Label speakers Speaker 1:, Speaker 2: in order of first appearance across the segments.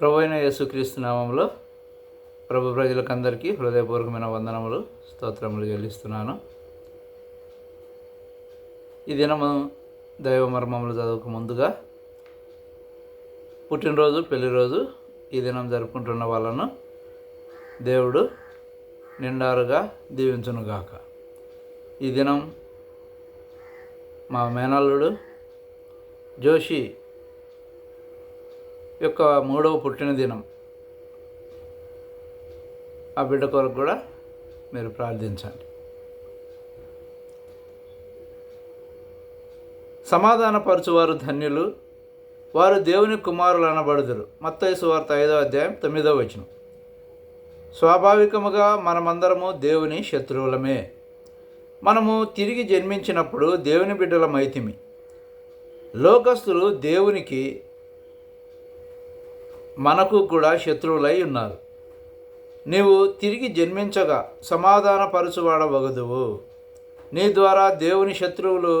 Speaker 1: ప్రభు అయిన యేసుక్రీస్తు నామంలో ప్రభు ప్రజలకందరికీ హృదయపూర్వకమైన వందనములు స్తోత్రములు చెల్లిస్తున్నాను. ఈ దినము దైవ మర్మములు చదువుకు ముందుగా పుట్టినరోజు పెళ్ళిరోజు ఈ దినం జరుపుకుంటున్న వాళ్ళను దేవుడు నిండారుగా దీవించునుగాక. ఈ దినం మా మేనల్లుడు జోషి యొక్క మూడవ పుట్టినదినం ఆ బిడ్డ కొరకు కూడా మీరు ప్రార్థించండి. సమాధానపరచువారు ధన్యులు వారు దేవుని కుమారులు అనబడుదురు. మత్తయసు వార్త ఐదో అధ్యాయం తొమ్మిదో వచనం. స్వాభావికముగా మనమందరము దేవుని శత్రువులమే. మనము తిరిగి జన్మించినప్పుడు దేవుని బిడ్డల మైతిమి. లోకస్తులు దేవునికి మనకు కూడా శత్రువులై ఉన్నారు. నీవు తిరిగి జన్మించగా సమాధానపరచువాడవగదువు. నీ ద్వారా దేవుని శత్రువులు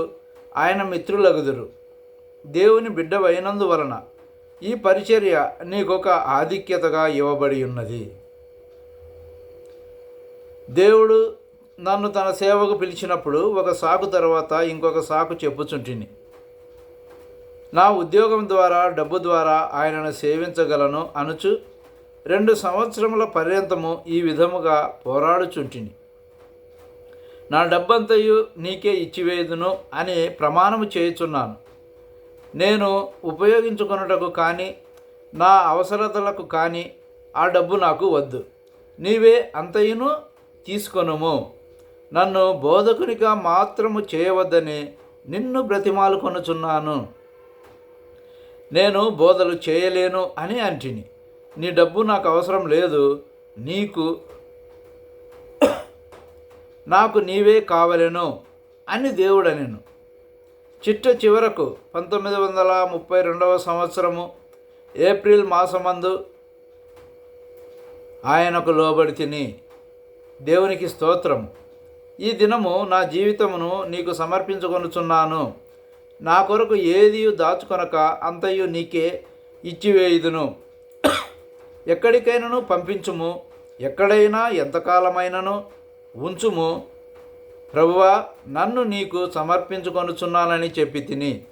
Speaker 1: ఆయన మిత్రులగుదురు. దేవుని బిడ్డవైనందువలన ఈ పరిచర్య నీకొక ఆధిక్యతగా ఇవ్వబడి ఉన్నది దేవుడు నన్ను తన సేవకు పిలిచినప్పుడు ఒక సాకు తర్వాత ఇంకొక సాకు చెప్పుచుంటిని. నా ఉద్యోగం ద్వారా డబ్బు ద్వారా ఆయనను సేవించగలను అనుచు. రెండు సంవత్సరముల పర్యంతము ఈ విధముగా పోరాడుచుంటిని. నా డబ్బంతయు నీకే ఇచ్చివేయుదును అని ప్రమాణము చేయుచున్నాను. నేను ఉపయోగించుకొనుటకు కానీ నా అవసరతలకు కానీ ఆ డబ్బు నాకు వద్దు. నీవే అంతయును తీసుకొనుము. నన్ను బోధకునిగా మాత్రము చేయవద్దని నిన్ను బ్రతిమాలు కొనుచున్నాను నేను బోధలు చేయలేను అని అంటిని. నీ డబ్బు నాకు అవసరం లేదు నీకు నాకు నీవే కావలేను అని దేవుడు నేను చిట్ట చివరకు పంతొమ్మిది వందల ముప్పై రెండవ సంవత్సరము ఏప్రిల్ మాసమందు ఆయనకు లోబడి తిని దేవునికి స్తోత్రం ఈ దినము నా జీవితమును నీకు సమర్పించుకొనుచున్నాను. నా కొరకు ఏది దాచుకొనక అంతయు నీకే ఇచ్చివేయుదును. ఎక్కడికైనాను పంపించుము ఎక్కడైనా ఎంతకాలమైనను ఉంచుము. ప్రభువా నన్ను నీకు సమర్పించుకొనుచున్నానని చెప్పి తిని.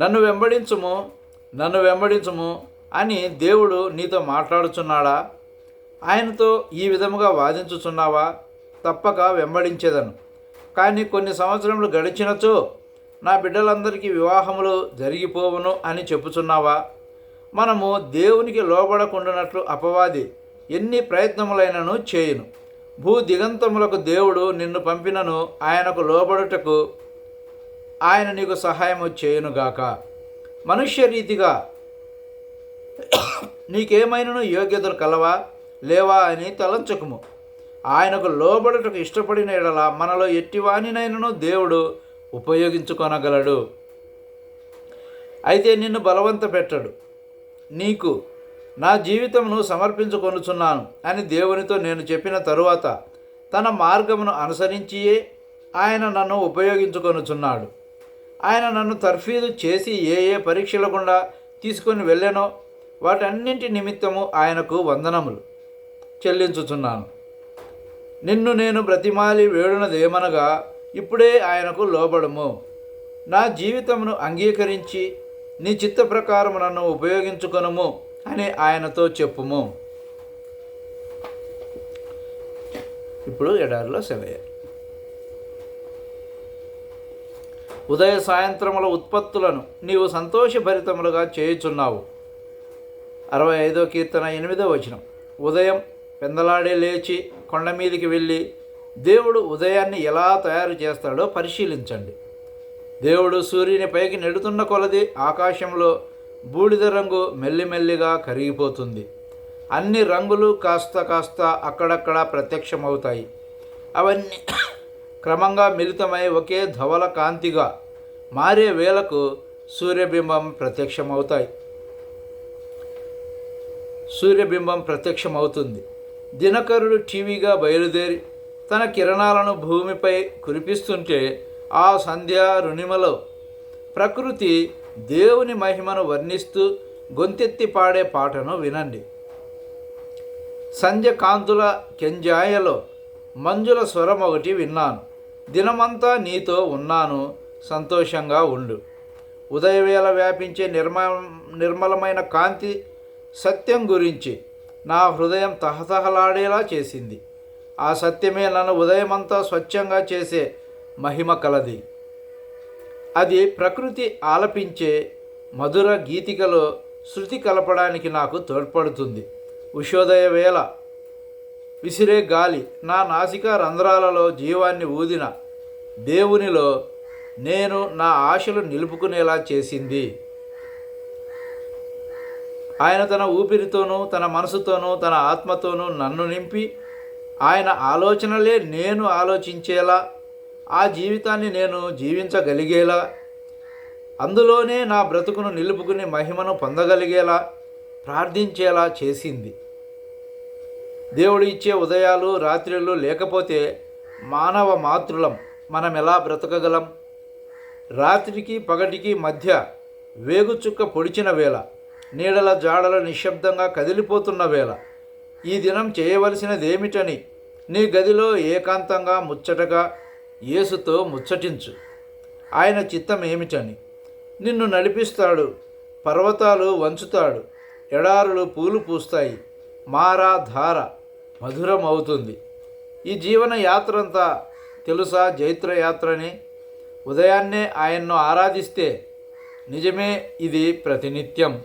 Speaker 1: నన్ను వెంబడించుము నన్ను వెంబడించుము అని దేవుడు నీతో మాట్లాడుచున్నాడా? ఆయనతో ఈ విధముగా వాదించుచున్నావా? తప్పక వెంబడించేదను. కానీ కొన్ని సంవత్సరములు గడిచినచో నా బిడ్డలందరికీ వివాహములు జరిగిపోవును అని చెప్పుచున్నావా? మనము దేవునికి లోబడకుండానట్లు అపవాది ఎన్ని ప్రయత్నములైనను చేయును. భూ దిగంతములకు దేవుడు నిన్ను పంపినను ఆయనకు లోబడుటకు ఆయన నీకు సహాయము చేయునుగాక మనుష్య రీతిగా నీకేమైనను యోగ్యతలు కలవా? లేవా అని తలంచకుము. ఆయనకు లోబడుటకు ఇష్టపడిన ఎడల మనలో ఎట్టివానినైనను దేవుడు ఉపయోగించుకొనగలడు. అయితే నిన్ను బలవంత పెట్టడు నీకు నా జీవితమును సమర్పించుకొనుచున్నాను అని దేవునితో నేను చెప్పిన తరువాత తన మార్గమును అనుసరించియే ఆయన నన్ను ఉపయోగించుకొనుచున్నాడు. ఆయన నన్ను తర్ఫీదు చేసి ఏ ఏ పరీక్షల గుండా తీసుకొని వెళ్ళానో వాటన్నింటి నిమిత్తము ఆయనకు వందనములు చెల్లించుచున్నాను. నిన్ను నేను బ్రతిమాలి వేడునదేమనగా ఇప్పుడే ఆయనకు లోబడము. నా జీవితమును అంగీకరించి నీ చిత్త ప్రకారం నన్ను ఉపయోగించుకొనము అని ఆయనతో చెప్పుము. ఇప్పుడు ఎడారిలో సెలయ. ఉదయ సాయంత్రముల ఉత్పత్తులను నీవు సంతోషభరితములుగా చేయుచున్నావు. అరవై ఐదో కీర్తన ఎనిమిదో వచనం. ఉదయం పెందలాడే లేచి కొండ మీదకి వెళ్ళి దేవుడు ఉదయాన్ని ఎలా తయారు చేస్తాడో పరిశీలించండి. దేవుడు సూర్యుని పైకి నెడుతున్న కొలది ఆకాశంలో బూడిద రంగు మెల్లిమెల్లిగా కరిగిపోతుంది. అన్ని రంగులు కాస్త కాస్త అక్కడక్కడ ప్రత్యక్షమవుతాయి. అవన్నీ క్రమంగా మిళితమై ఒకే ధవల కాంతిగా మారే వేలకు సూర్యబింబం ప్రత్యక్షమవుతాయి. సూర్యబింబం ప్రత్యక్షమవుతుంది. దినకరుడు టీవీగా బయలుదేరి తన కిరణాలను భూమిపై కురిపిస్తుంటే ఆ సంధ్యా రుణిమలో ప్రకృతి దేవుని మహిమను వర్ణిస్తూ గొంతెత్తి పాడే పాటను వినండి. సంధ్య కాంతుల కెంజాయలో మంజుల స్వరం ఒకటి విన్నాను. దినమంతా నీతో ఉన్నాను సంతోషంగా ఉండు. ఉదయవేళ వ్యాపించే నిర్మ నిర్మలమైన కాంతి సత్యం గురించి నా హృదయం తహతహలాడేలా చేసింది. ఆ సత్యమే నన్ను ఉదయమంతా స్వచ్ఛంగా చేసే మహిమ కలది. అది ప్రకృతి ఆలపించే మధుర గీతికలో శృతి కలపడానికి నాకు తోడ్పడుతుంది. ఉషోదయ వేళ విసిరే గాలి నా నాసిక రంధ్రాలలో జీవాన్ని ఊదిన దేవునిలో నేను నా ఆశలు నిలుపుకునేలా చేసింది. ఆయన తన ఊపిరితోనూ తన మనసుతోనూ తన ఆత్మతోనూ నన్ను నింపి ఆయన ఆలోచనలే నేను ఆలోచించేలా ఆ జీవితాన్ని నేను జీవించగలిగేలా అందులోనే నా బ్రతుకును నిలుపుకుని మహిమను పొందగలిగేలా ప్రార్థించేలా చేసింది. దేవుడు ఇచ్చే ఉదయాలు రాత్రులు లేకపోతే మానవ మాతృలం. మనం ఎలా బ్రతకగలం? రాత్రికి పగటికి మధ్య వేగుచుక్క పొడిచిన వేళ. నీడల జాడల నిశ్శబ్దంగా కదిలిపోతున్న వేళ ఈ దినం చేయవలసినదేమిటని నీ గదిలో ఏకాంతంగా ముచ్చటగా యేసుతో ముచ్చటించు. ఆయన చిత్తం ఏమిటని నిన్ను నడిపిస్తాడు పర్వతాలు వంచుతాడు ఎడారులు పూలు పూస్తాయి మారా ధార మధురం అవుతుంది ఈ జీవన యాత్ర అంతా తెలుసా జైత్ర యాత్రని ఉదయాన్నే ఆయన్ను ఆరాధిస్తే నిజమే ఇది ప్రతినిత్యం.